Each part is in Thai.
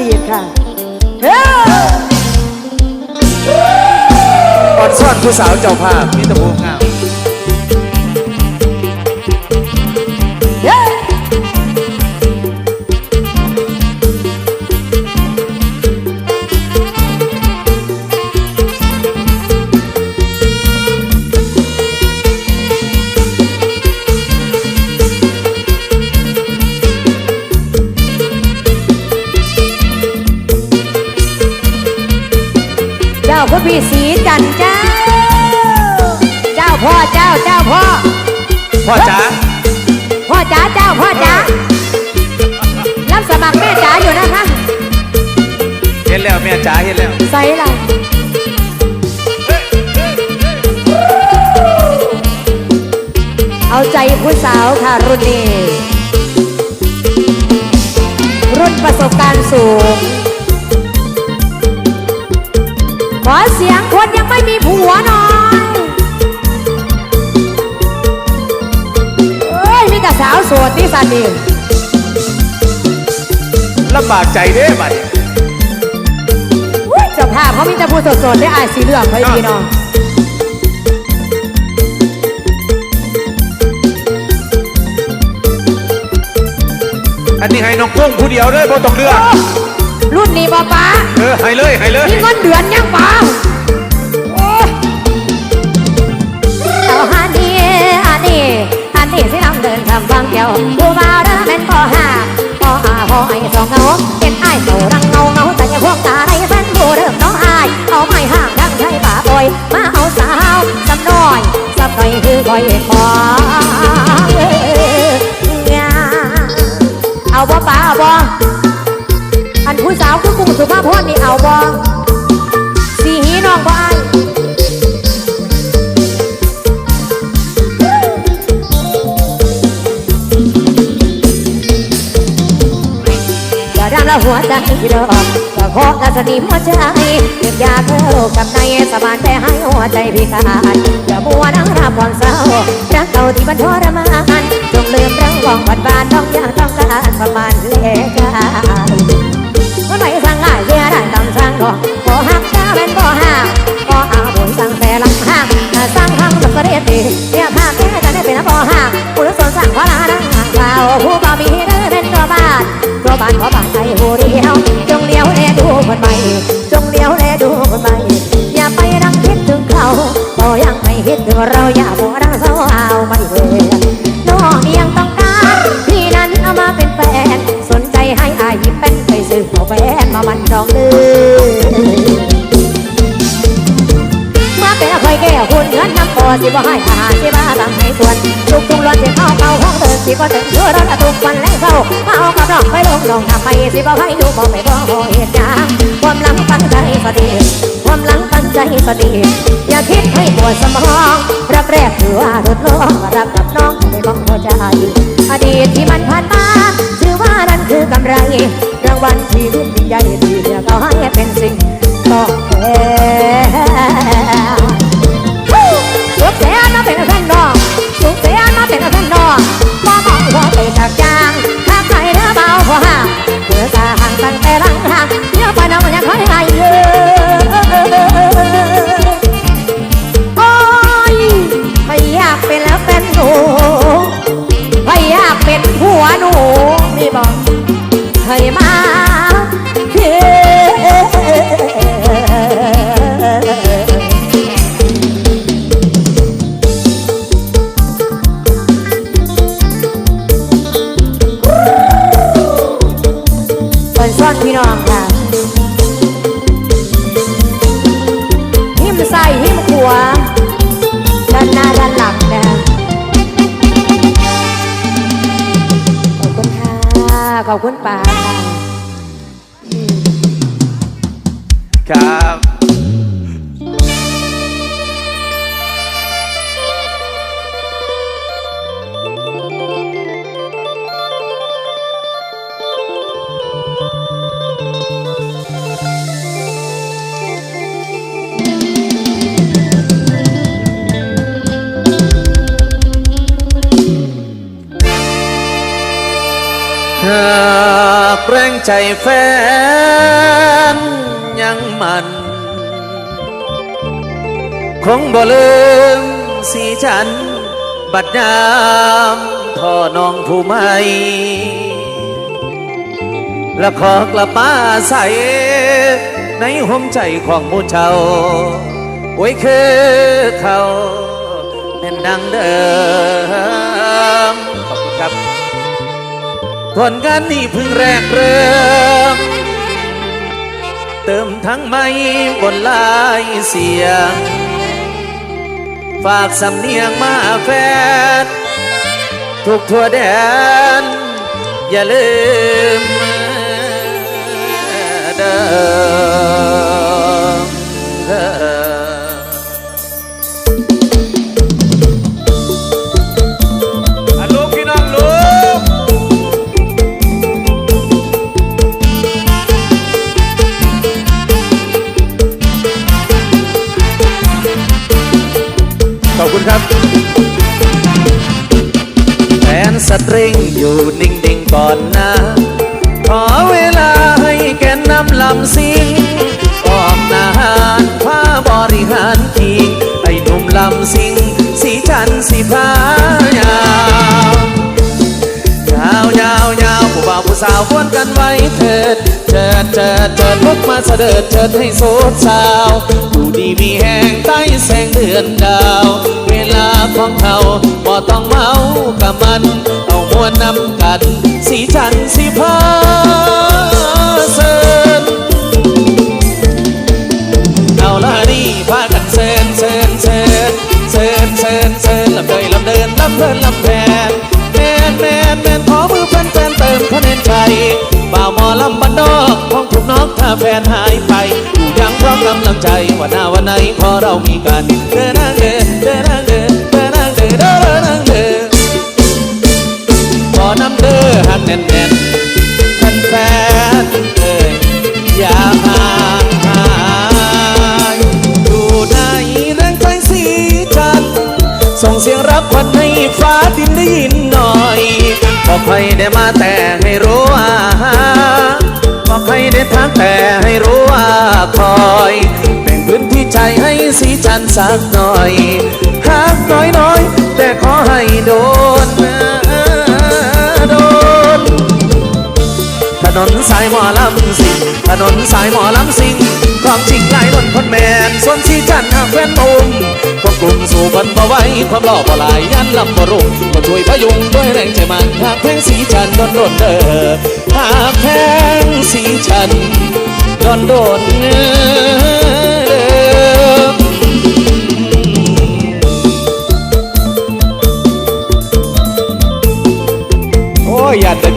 ดีตค่ะเฮ้ยอ่อนซ่อนผู้สาวเจ้าภาพมีแตะพูงาม พี่สีจันทร์เจ้า เจ้าพ่อเจ้าเจ้าพ่อ พ่อจ๋าพ่อจ๋าเจ้าพ่อจ๋ารับสมัครแม่จ๋าอยู่นะคะเห็นแล้วแม่จ๋าเห็นแล้วใส่ละเอาใจผู้สาวค่ะรุ่นนี้ รุ่นประสบการณ์สูง อเสียงคนยังไม่มีผัวหน่อยเอ้ยมีแต่สาวโสดที่สันนี่ลำบากใจเด้บัดนี้อุ๊ยเจ้าภาพเขามีแต่ผู้โสดๆได้อายสีเหลืองไว้พี่น้องอันนี้ให้น้องกุ้งผู้เดียวเลยบ่ต้องเลือก รุ่นนี้ป้าป้าเออให้เลยให้เลยมีเงินเดือนยังป้าโอ้ยเอาฮันนี่ฮันนี่ฮันนี่สิน้ำเดินทำฟังเกี่ยวผู้มาเด้อเป็นพ่อห้าพ่ออาพ่อไอ้สองเงาเป็นไอ้เต่ารังเงาเงาแต่ยังพวกตาในแฟนผู้เริ่มน้องอายเอาไม้ห่างดังไทยป่าปอยมาเอาสาวสำน้อยสำหน่อยคือคอยขอเอาบ่ป้าเอาบ่อัน ผู้สาวคือกุ้งสุภาพรนี่เอาบอสีหีน้องบ่อายอย่าดังละหัวใจพี่ดอกก็ขอละสนิมหัวใจเก็บยาเธอโรคกับในสบานแต่ให้หัวใจพี่ขาดอย่ามัวนั่งรับความเศร้ารักเก่าที่มันทรมานจงลืมเรื่องหวังวานบานต้องอยากต้องการประมาณเลกา ตำสั่งดอกบ่หักจ้าเป็นบ่ห้ามบ่อาบุญสั่งแต่ลำห้างถ้าสั่งทำแบบกเดียดดีเนี่ยภาพแค่จะได้เป็นบ่ห้างผู้รักษาสั่งพระลาดังห่างเปล่าผู้บ่มีเด้อเป็นตัวบ้านตัวบ้านขอบ้านใจผู้เดียวจงเลี้ยวแลดูคนใหม่จงเลี้ยวแลดูคนใหม่อย่าไปรังคิดถึงเขาบ่ยังไม่คิดถึงเราอย่าบ่รังเศร้าเอาไม่เวรน้องยังต้องการพี่นั้นเอามาเป็นแฟนสนใจให้อายิเป็นไปซื้อเอาแฟนมามันจองเดือ อสิบ่ให้อาหารสิบ้าทำให้ส่วนทุกทุกรถสิเข้าเข้าห้องเดินสิบ่ถึงเธอรถทุกวันและเศร้ามาเอากับน้องไปลงลงทำไปสิบ่ให้อยู่บ่ไปบ่เหตุการณ์ความหลังตั้งใจสดีความหลังตั้งใจสดีอย่าคิดให้ปวดสมองรักแรกถือว่าทดลองรักกับน้องไม่บองหัวใจอดีตที่มันผ่านมาชื่อว่านั่นคือกำไร ใจแฟนยังมัน คงบ่ลืมสีฉัน บัดน้ำพ่อน้องผู้ใหม่ละขอกละปาใส่ในหัวใจของมูเจ้าไว้คือเขาเป็นดังเดิม ผลงานนี้เพิ่งแรกเริ่ม เติมทั้งไม่บนลายเสียง ฝากสำเนียงมาแฟนทุกทั่วแดน อย่าลืมเดิม คุณครับแฟนสตริงอยู่นิ่งๆก่อนนะ ขอเวลาให้แกนนำลำซิงออกนาหารผ้าบริหารคิงไอ้หนุ่มลำซิง สีจันสีพายาวยาวยาวยาวผู้บ่าวผู้สาวควนกันไว้เถิดเจิดเจิดเจิดลุกมาเสด็จเจิดให้โสดสาวดูดีมีแห่งใต้แสงเดือนดาว เวลาของเขาบ่ต้องเมากับมัน เอามวนนำกัน สีจันทร์สีพา คะแนนใจบ่าวหมอลำบันดอกของถูกน้องถ้าแฟนหายไปอยู่ยังพร้อมกำลังใจว่าหน้าวันไหนพอเรามีกันเดินนางเดินเดินนางเดินเดินนางเดินเดินนางเดินขอน้ำเด้อหักแน่นแน่นแฟนแฟนเอ้ยอย่าห่างหายอยู่ในแรงใจสีจันทร์ส่งเสียงรับควันให้ฟ้าดินได้ยินหน่อย บอกใครได้มาแต่ให้รู้ว่าบอกใครได้ทักแต่ให้รู้ว่าคอยแบ่งพื้นที่ใจให้สีจันทร์สักหน่อยหากน้อยน้อยแต่ขอให้โดน นนสายหมอลำสิงถนนสายหมอลำสิงความจริงหลายนนคนแมนส่วนสีจันทร์หากแฟนมุมควบกลุ่มสู่บันบ่ไว้ความหล่อบ่หลายยันลำบ่รุ่งก็ช่วยพยุงด้วยแรงใจมันหากเพลงสีจันทร์โดนโดนเด้อหากเพลงสีจันทร์โดนโดนเด้อ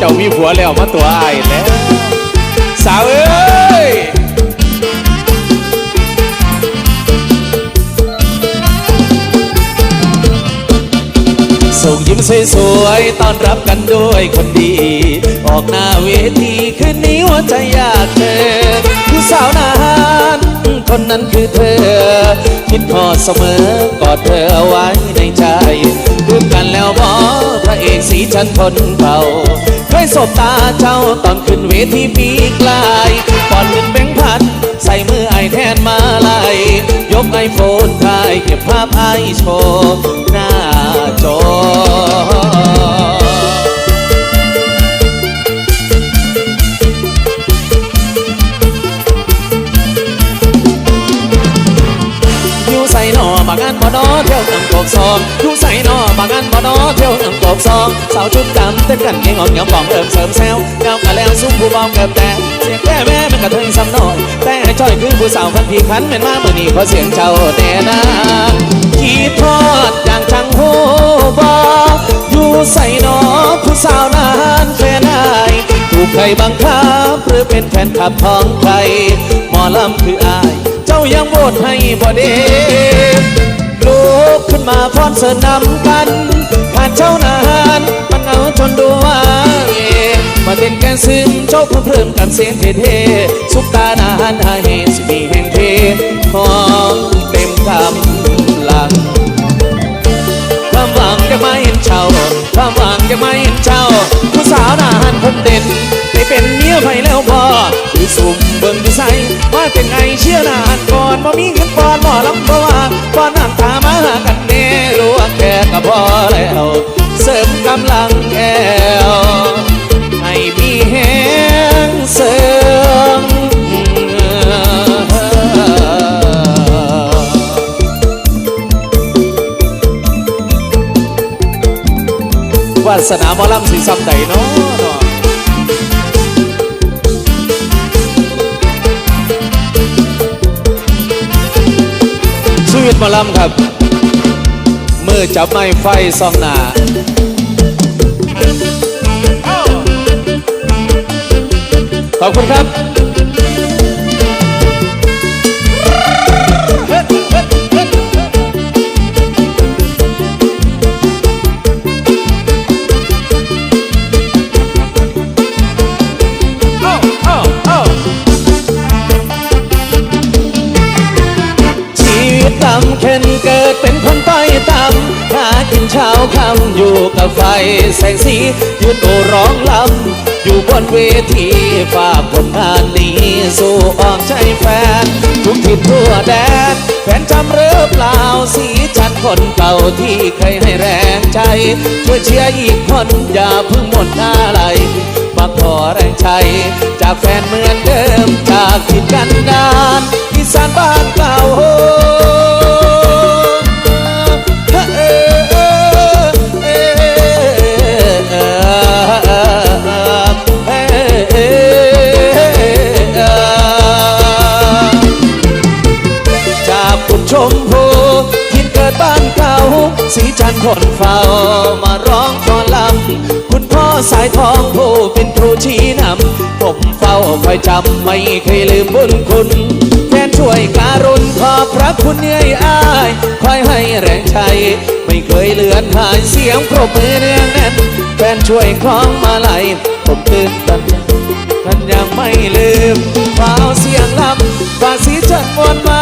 เจ้ามีผัวแล้วมาตัวอ้ายแล้วสาวเอ้ยส่งยิ้มสวยๆ ต้อนรับกันด้วยคนดี ออกหน้าเวทีคืนนี้หัวใจอยากเจอผู้สาวนานคนนั้นคือเธอ คิดพอเสมอกอดเธอเอาไว้ในใจลืมกันแล้วบอพระเอกสีจันทนเก่า เคยสบตาเจ้าตอนขึ้นเวทีปีกลายปอนเงินแบงพันใส่มือไอแทนมาลายยกไอโฟนถ่ายเก็บภาพไอโชว์หน้าจออยู่ใส่นอบางอันบ่นอเที่ยวน้ำกกซองอยู่ใส่นอบางอันบ่ กอกซองสาวชุดดำเต้นกันเก่งอ่อนเงาปองเริ่มเสริมแซวเงากันแล้วซุ้มผู้เบาเกิบแต่เสียงแม่แม่มันกระเทยซ้ำน้อยแต่ให้จ้อยคือผู้สาวพันทีพันเป็นมาเมื่อนี้เพราะเสียงเจ้าแน่นาขีดทอดอย่างจังโหบออยู่ใส่นอผู้สาวนานแฟนอายถูกใครบังคับหรือเป็นแฟนขับของใครหมอลำคืออาย เจ้ายังโหวตให้บ่เด้ มาพร้อนเสริญนำกันผ่านเจ้านานมันเอาจนดูว่าเอมาเต้นแกนซึ้งโชคเพิ่มกันเสียงเท่ๆสุกตานานหาเหตุสิมีแห่งเทของเต็มกำลังความหวังจะไม่เห็นเจ้าความหวังจะไม่เห็นเจ้าผู้สาวนานคนเด่นได้เป็นเมียไฟแล้วพอคือสุ่มเบิ่งดีไซน์ว่าเป็นไงเชื่อนานก่อนบ่มีเงินปอนหมอลำบ่ว่าปอนน้ำตามาหากัน แน่รู้ว่าแค่ก็พอแล้ว เสริมกำลังแอวให้มีแหงเสริมวาสนาหมอลำสีซ้ำใดเนาะเนาะชีวิตหมอลำครับ อจับไม้ไฟซองหนาขอบคุณครับ แสงสี ยืนโอร้องลำ อยู่บนเวทีฝากผลงานนี้ สู่อ้อมใจแฟน ทุกทิศทั่วแดนแฟนจำหรือเปล่าสีชันคนเก่าที่เคยให้แรงใจ ช่วยเชียร์อีกคน อย่าเพิ่งหมดอะไรมาขอแรงใจ จากแฟนเหมือนเดิมจากทิศกันดานอีสานบ้านเก่าโอ้ สีจันทร์คนเฝ้ามาร้องกอนลำคุณพ่อสายทองผู้เป็นครูชี้นำผมเฝ้าคอยจำไม่เคยลืมบุญคุณแฟนช่วยการุณขอบพระคุณเหนื่อยอายคอยให้แรงใจไม่เคยเลือนหายเสียงปรบมือเนืองแน่นแฟนช่วยคล้องมาลัยผมตื่นตันท่านยังไม่ลืมฟ้าเสียงลำฝาสีจันทร์วนมา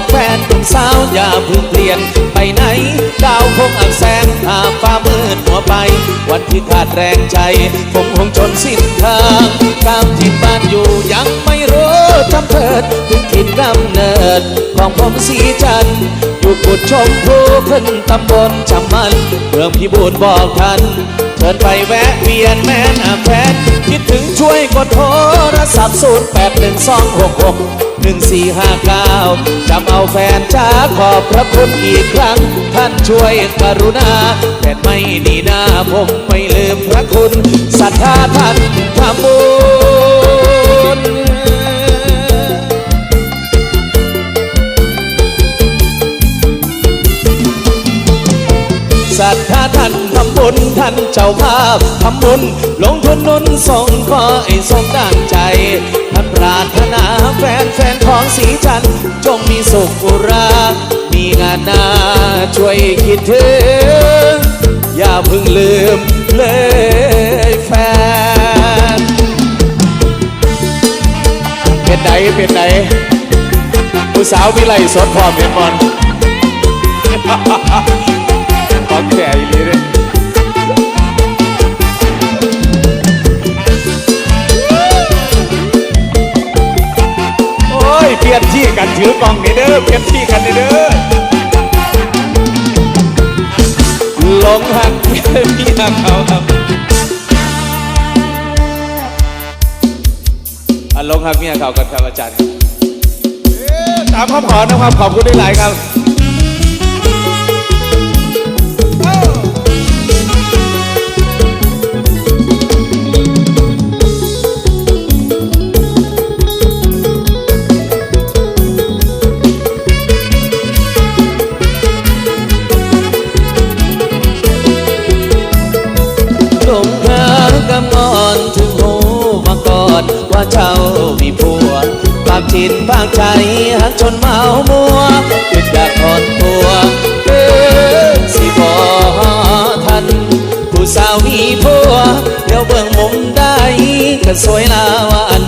บอกแฟนหนุ่มสาวอย่าพิ่งเปลี่ยนไปไหน ดาวคงอับแสงถ้าฟ้ามืดหัวไป วันที่ขาดแรงใจ ผมคงจนสิ้นทางตามที่บ้านอยู่ยังไม่รู้จำเถิดถึงถิ่นกำเนิด ของผมสีจันอยู่กุดชมพูขึ้นตำบลจำมันเมืองพิบูลบอกทัน เดินไปแวะเวียนแม่นาแฟนคิดถึงช่วยกดโทรศัพท์สุดแปดหนึ่งสองหกหกหนึ่งสี่ห้าเก้าจำเอาแฟนจ้าขอบพระคุณอีกครั้ง ท่านช่วยกรุณาแต่ไม่ดีหน้าผมไม่ลืมพระคุณศรัทธาท่านทำบุญ บุญท่านเจ้าภาพทำบุญลงทุนนุนส่งขอให้สมดังใจ ท่านปรารถนาแฟนแฟนของสีจันจงมีสุขอุรา มีงานหนาช่วยคิดถึง อย่าเพิ่งลืมเลยแฟน เป็นไดเป็นไดผู้สาววิไลสดพร้อมเห็นบอลของแก่ ถือกล่องนี่เด้อเพียนที่กันนี่เด้อหลงหักเมียเขาครับอะลงหักเมียเขากันครับอาจารย์ครับเอ๊ะตามคำขอนะครับขอบคุณได้หลายครับ เจ้ามีผัวปากจิตปากใจหักจนเมามัวคิดอยากถอนตัวเกินสิบอทันกูสาวมีผัวเดี๋ยวเบิ่งมุมได้ก็สวยลาวัน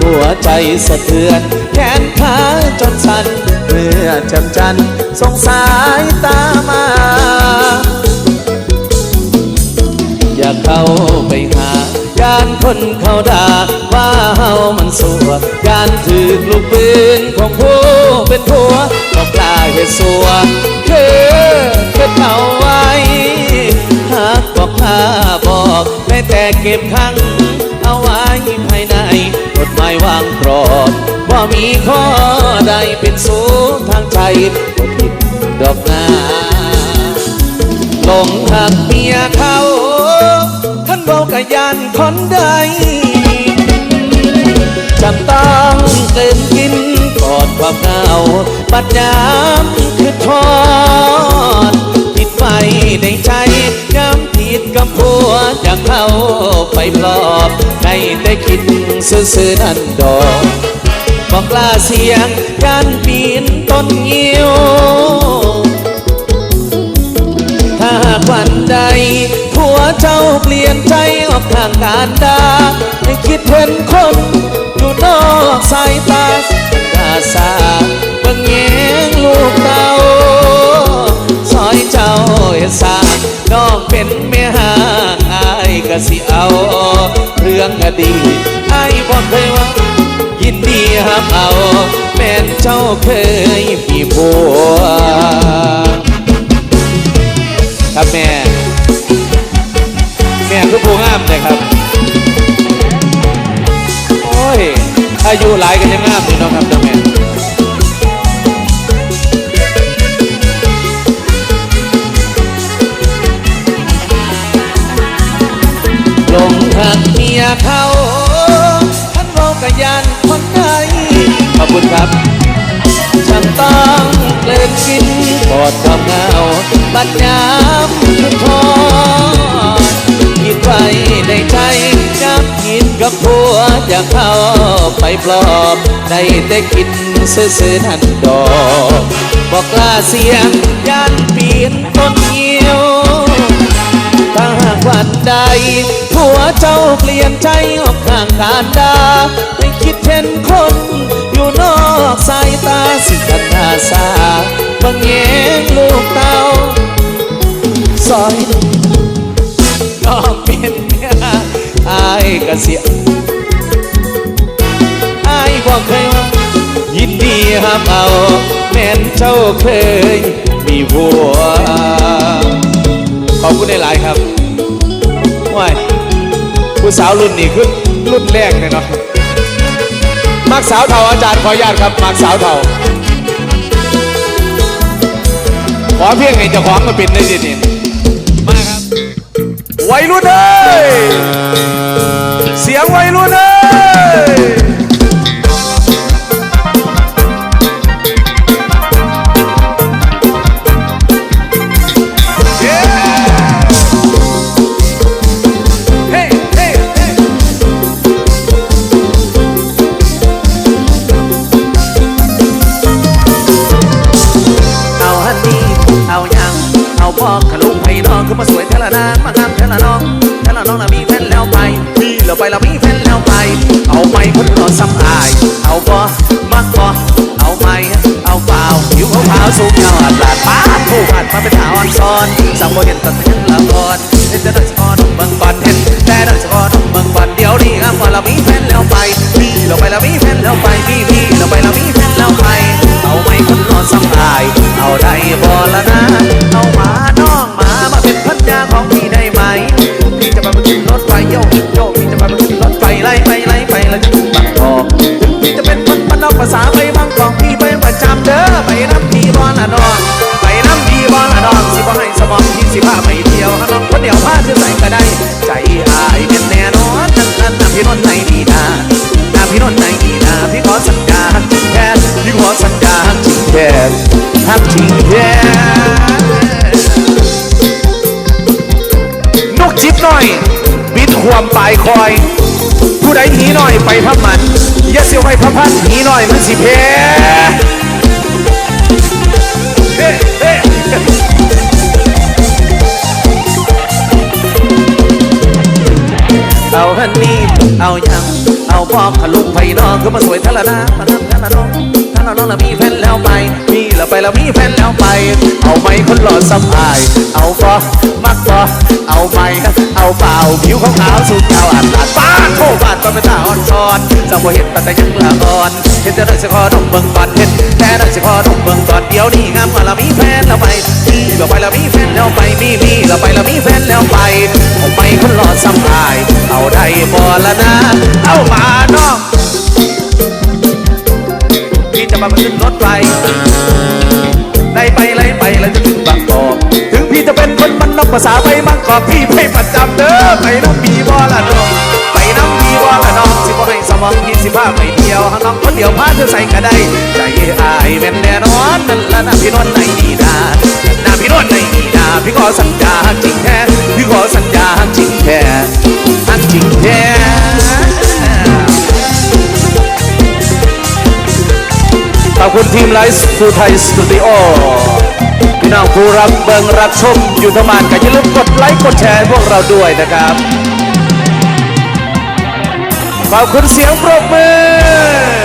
หัวใจสะเทือน แขนขาจนสั่นเมื่อจำจันสงสายตามา อยากเข้าไปาการคนเขาด่าว่าเฮามันสัวการถือลูกปืนของผู้เป็นผัวบอกกล้าเหตุสัวคือเป็นเอาไว้หากบอกกล้าบอกแม้แต่เก็บข้างเอาไว้ภายในกฎหมายวางกรอบว่ามีข้อใดเป็นสูงทางใจบ่ผิดดอกนาหลงหักเมียเขาท่า เบากะยานคนใดจำต้องเกินกินกอดความเหงาปัดยามคือทอดผิดไปในใจย้ำผิดกับผัวอยากเข้าไปปลอบได้แต่คิดซื่อๆนั่นดอกบอกลาเสียงการปีนต้นยิวถ้าหากวันใด เจ้าเปลี่ยนใจออกทางการดาให้คิดเห็นคนอยู่นอกสายตาตาสาเบิ่งแยงลูกเตาซอยเจ้าเฮ็ดสาน้องเป็นเมียห่าอายก็สิเอาเรื่องอดีตอายบอกเคยว่ายินดีหับเอาแม่นเจ้าเคยมีผัวครับแม่ แม่คือผู้งามเลยครับ โอ้ย อายุหลายกันยังงามอยู่เนาะครับจ้าแม่ลงหักเมียเขาท่านเรากะยานคนใดขอบคุณครับฉันต้องเกลืนกินกอดความเหงาบัดยามทุกทอ ดไว้ในใจย้ำคิดกับผัวอยากเข้าไปปลอบได้แต่คิดซื่อๆนั่นดอกบอกลาเสียงยันเปลี่ยนต้นเหี่ยวถ้าหากวันใดผัวเจ้าเปลี่ยนใจออกข้างการดาไม่คิดเห็นคนอยู่นอกสายตาสิกันตาสาบังแยงลูกเต้าซอย น้องเป็นเมียอายกะเสียอายบอกเคยว่ายินดีห้ามเอา แม่นเจ้าเคย มีผัว ขอบคุณในหลายครับว้ายผู้สาวรุ่นนี้คือรุ่นแรกเลยเนาะมักสาวเทาอาจารย์ขออนุญาตครับมักสาวเทาขอเพียงให้เจ้าของมาเป็นได้ดีนี่มาครับ วัยรุ่นเอ้ยเสียงวัยรุ่นเอ้ย คือมาสวยเทละนางมางามเทละน้องเทละน้องน่ะมีแฟนแล้วไปมีแล้วไปแล้วมีแฟนแล้วไป เอาไปคนนอนซ้ำอาย เอาบ่มักบ่เอาไหมเอาเปล่าผิวขาวๆสูงยาวอัดลาดป้าผู้ผ่านมาเป็นสาวอ่อนซ้อนสังโมเห็นตัดยังละอ่อนเห็นแต่ดัชกรเบิ่งบอลเห็นแต่ดัชกรเบิ่งบอลเดี๋ยวนี้ครับว่าเรามีแฟนแล้วไปมีแล้วไปแล้วมีแฟนแล้วไปมีมีแล้วไปแล้วมีแฟนแล้วไปเอาไหมคนนอนซ้ำอาย เอาได้บ่ละนะ ยัง เอาบอขลุงไปนองก็มาสวยทะละนาทะละทะละน้องทะละน้องแล้วมีแฟนแล้วไป แล้วไปแล้วมีแฟนแล้วไป เอาไหมคนหล่อสำอาย เอาบอมักบอเอาไหมเอาเปล่าผิวขาวสุดยาวอัดลาดป้าโคบาดตอนเป็นตาอ่อนช้อนจะบ่เห็นแต่แต่ยังละอ่อนเห็นแต่ได้สิคอดมเบิ่งก่อนเห็นแต่ได้สิคอดมเบิ่งก่อนเดี๋ยวนี้งามมาแล้วมีแฟนแล้วไปมีแล้วไปแล้วมีแฟนแล้วไปมีมีแล้วไปแล้วมีแฟนแล้วไปเอาไหมคนหล่อสำอาย เอาได้บ่ละนะเอามาน้อง จะมาขึ้นรถไฟได้ไปไล่ไปแล้วจะถึงบางกอกถึงพี่จะเป็นคนมันนอกภาษาไปบางกอกพี่ไปประจำเด้อไปน้ำมีบ่ละน้องไปน้ำมีบ่ละน้องสิบ่ให้สมองพี่สิพาไปเที่ยวหาน้องคนเดียวพาเธอใส่กระไดใจอายแม่นแน่นอนนั่นละนะพี่นวลในดีนานาพี่นวลในดีนาพี่ขอสัญญาจริงแท้พี่ขอสัญญาจริงแท้จริงแท้ อบคุณทีมไลฟ์ฟูไทยสตูดิโอพี่น้องผู้รักเบิงรักชมอยู่ทมานกันอย่าลืมกดไลค์กดแชร์พวกเราด้วยนะครับขอบคุณเสียงปรบมือ